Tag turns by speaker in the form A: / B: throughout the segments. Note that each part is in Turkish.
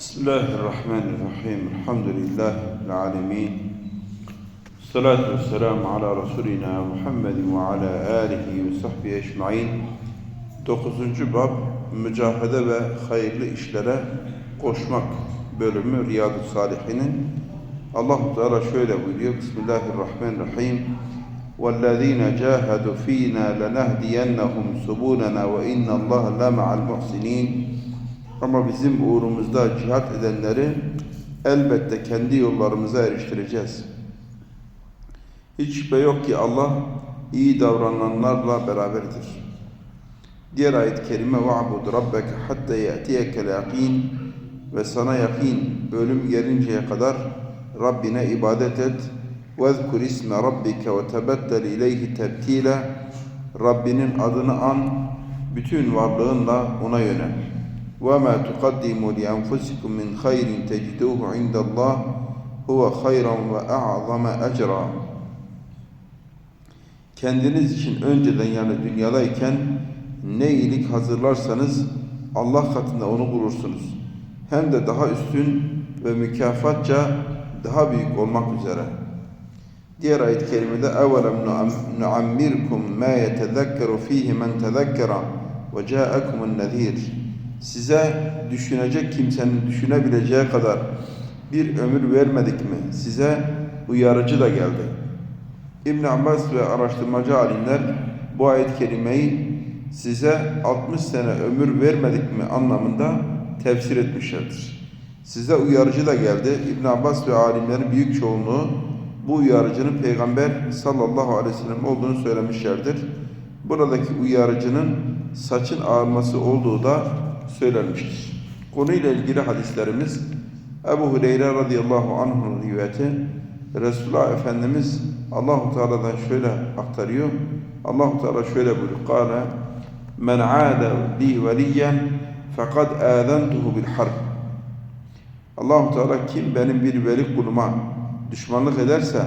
A: بسم الله الرحمن الرحيم. الحمد لله العالمين. الصلاة والسلام على رسولنا محمد وعلى آله وصحبه ecmaîn 9. bab mücahede ve hayırlı işlere koşmak bölümü Riyadu Salihinin. Allah Teala şöyle buyuruyor. Bismillahirrahmanirrahim. وَالَّذ۪ينَ جَاهَدُوا ف۪ينَا لَنَهْدِيَنَّهُمْ سُبُولَنَا وَاِنَّ اللّٰهَ لَمَعَ الْمُحْسِنِينَ Ama bizim uğrumuzda cihat edenleri elbette kendi yollarımıza eriştireceğiz. Hiç şüphe yok ki Allah iyi davrananlarla beraberdir. Diğer ayet-i kerime وَعْبُدْ رَبَّكَ حَتَّى يَأْتِيَكَ الْيَقِينَ Ve sana yakin, ölüm gelinceye kadar Rabbine ibadet et. وَذْكُرْ اسْمَ رَبِّكَ وَتَبَتَّلْ اِلَيْهِ تَبْتِيلًا Rabbinin adını an, bütün varlığınla ona yönel. وَمَا تُقَدِّمُوا لِأَنفُسِكُم مِّنْ خَيْرٍ تَجِدُوهُ عِندَ اللّٰهِ هُوَ خَيْرًا وَأَعْظَمَ أَجْرًا Kendiniz için önceden yani dünyadayken ne iyilik hazırlarsanız Allah katında onu bulursunuz. Hem de daha üstün ve mükafatça daha büyük olmak üzere. Diğer ayet-i kerimede اَوَلَمْ نُعَمِّرْكُمْ مَا يَتَذَكَّرُ ف۪يهِ مَنْ تَذَكَّرَ وَجَاءَكُمُ النَّذ۪يرِ Size düşünecek kimsenin düşünebileceği kadar bir ömür vermedik mi? Size uyarıcı da geldi. İbn Abbas ve araştırmacı alimler bu ayet-i size 60 sene ömür vermedik mi anlamında tefsir etmişlerdir. Size uyarıcı da geldi. İbn Abbas ve alimlerin büyük çoğunluğu bu uyarıcının Peygamber sallallahu aleyhi ve sellem olduğunu söylemişlerdir. Buradaki uyarıcının saçın ağarması olduğu da söylenmiştir. Konuyla ilgili hadislerimiz Ebu Hureyre radıyallahu anh'ın rivayeti Resulullah Efendimiz Allahu Teala'dan şöyle aktarıyor. Allahu Teala şöyle buyuruyor. Kâle men aada li veliyen fekad âzentuhu bil harb. Allahu Teala kim benim bir veli kuluma düşmanlık ederse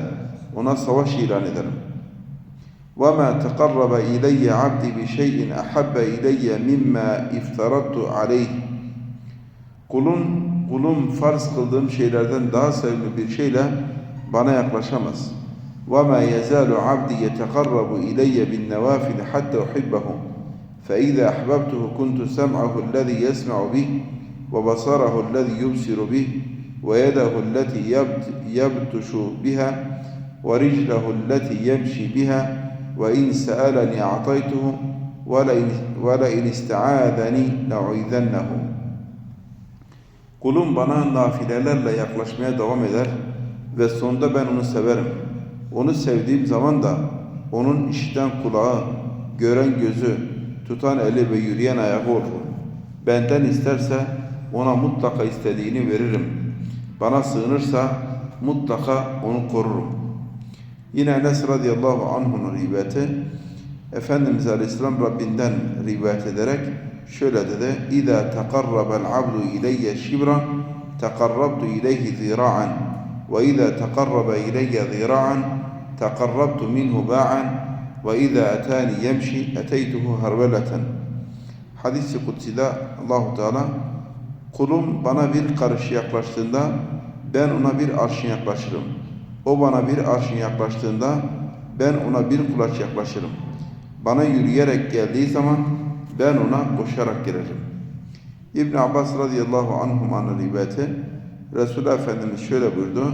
A: ona savaş ilan ederim. وَمَا تَقَرَّبَ إِلَيَّ عَبْدِ بِشَيْءٍ أَحَبَّ إِلَيَّ مِمَّا اِفْتَرَدْتُ عَلَيْهِ Kulun, kulum farz kıldığım şeylerden daha sevimli bir şeyle bana yaklaşamaz. وَمَا يَزَالُ عَبْدِ يَتَقَرَّبُ إِلَيَّ بِالنَّوَافِلِ حَتَّى اُحِبَّهُ فَإِذَا أَحْبَبْتُهُ كُنْتُ سَمْعَهُ الَّذِي يَسْمَعُ بِهِ وَبَصَرَهُ الَّذِي يُبْصِرُ بِهِ وَيَدَهُ الَّتِي يَبْتُشُ بِهَا وَرِجْلَهُ الَّتِي يَمْشِي بِهَا وَاِنْ سَأَلَنِي أَعْطَيْتُهُ وَلَاِنْ اِسْتَعَاذَنِي لَعُيْذَنَّهُ Kulum bana nafilelerle yaklaşmaya devam eder ve sonunda ben onu severim. Onu sevdiğim zaman da onun işiten kulağı, gören gözü, tutan eli ve yürüyen ayağı olur. Benden isterse ona mutlaka istediğini veririm. Bana sığınırsa mutlaka onu korurum. Yine Enes radıyallahu anh'un rivayeti Efendimiz Aleyhisselam Rabbinden rivayet ederek şöyle dedi. Abdu ileyye şibran tekarrabtu ileyhi zira'an ve iza tekarrabe ileyye zira'an tekarrabtu minhu ba'an ve iza etani yemşi eteytuhu harveleten Hadis-i Kutsi'de Allahu Teala kulum bana bir karış yaklaştığında ben ona bir arşın yaklaşırım. O bana bir arşın yaklaştığında ben ona bir kulaç yaklaşırım. Bana yürüyerek geldiği zaman ben ona koşarak gelirim. İbn Abbas radıyallahu anhumanın rivayeti Resulullah Efendimiz şöyle buyurdu.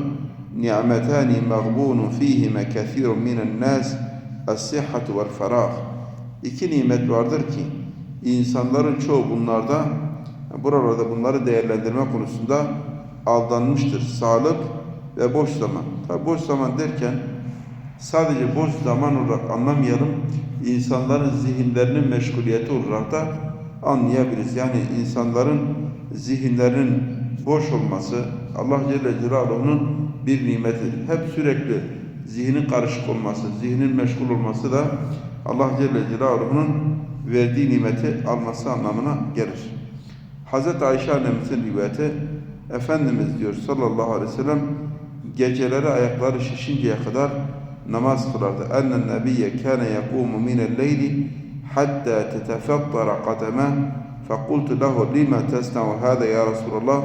A: Ni'metani mağbunun fihime kethirun minen nas es-sihhatu vel ferah. İki nimet vardır ki insanların çoğu bunlarda buralarda bunları değerlendirme konusunda aldanmıştır. Sağlık ve boş zaman. Tabi boş zaman derken sadece boş zaman olarak anlamayalım. İnsanların zihinlerinin meşguliyeti olarak da anlayabiliriz. Yani insanların zihinlerinin boş olması Allah Celle Celaluhu'nun bir nimetidir. Hep sürekli zihnin karışık olması, zihnin meşgul olması da Allah Celle Celaluhu'nun verdiği nimeti alması anlamına gelir. Hz. Ayşe annemizin rivayeti Efendimiz diyor sallallahu aleyhi ve sellem geceleri ayakları şişinceye kadar namaz kılardı. Ennen nebiyye kâne yekûmu minel leyli hatta tetefattara kademe فقلت له لما تصنع هذا يا رسول الله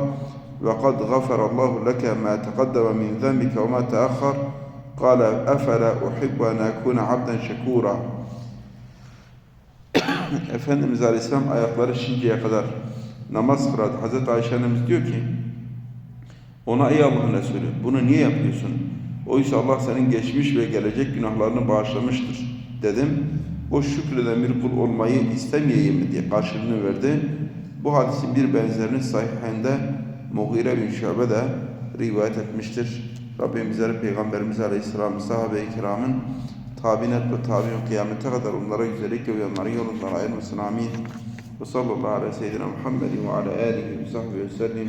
A: وقد غفر الله لك ما تقدم من ذنبك وما تأخر قال أفلا أحب أن أكون عبدا شكورا Efendimiz Aleyhisselam ayakları şinceye kadar namaz kılardı. Hazreti Ayşe annemiz diyor ki ona ey Allah'ın Resulü bunu niye yapıyorsun? Oysa Allah senin geçmiş ve gelecek günahlarını bağışlamıştır dedim. O şükreden bir kul olmayı istemeyeyim mi diye karşılığını verdi. Bu hadisin bir benzerini sahihinde Mughire bin Şube de rivayet etmiştir. Rabbim bizleri Peygamberimiz Aleyhisselam sahabe-i kiramın tabinet ve tabiun kıyamete kadar onlara güzellikle uyanların yolundan ayırmasın. Amin. Ve sallallahu aleyhi ve seyyidina Muhammedin ve ala alihi ve sahbihi ve sellim.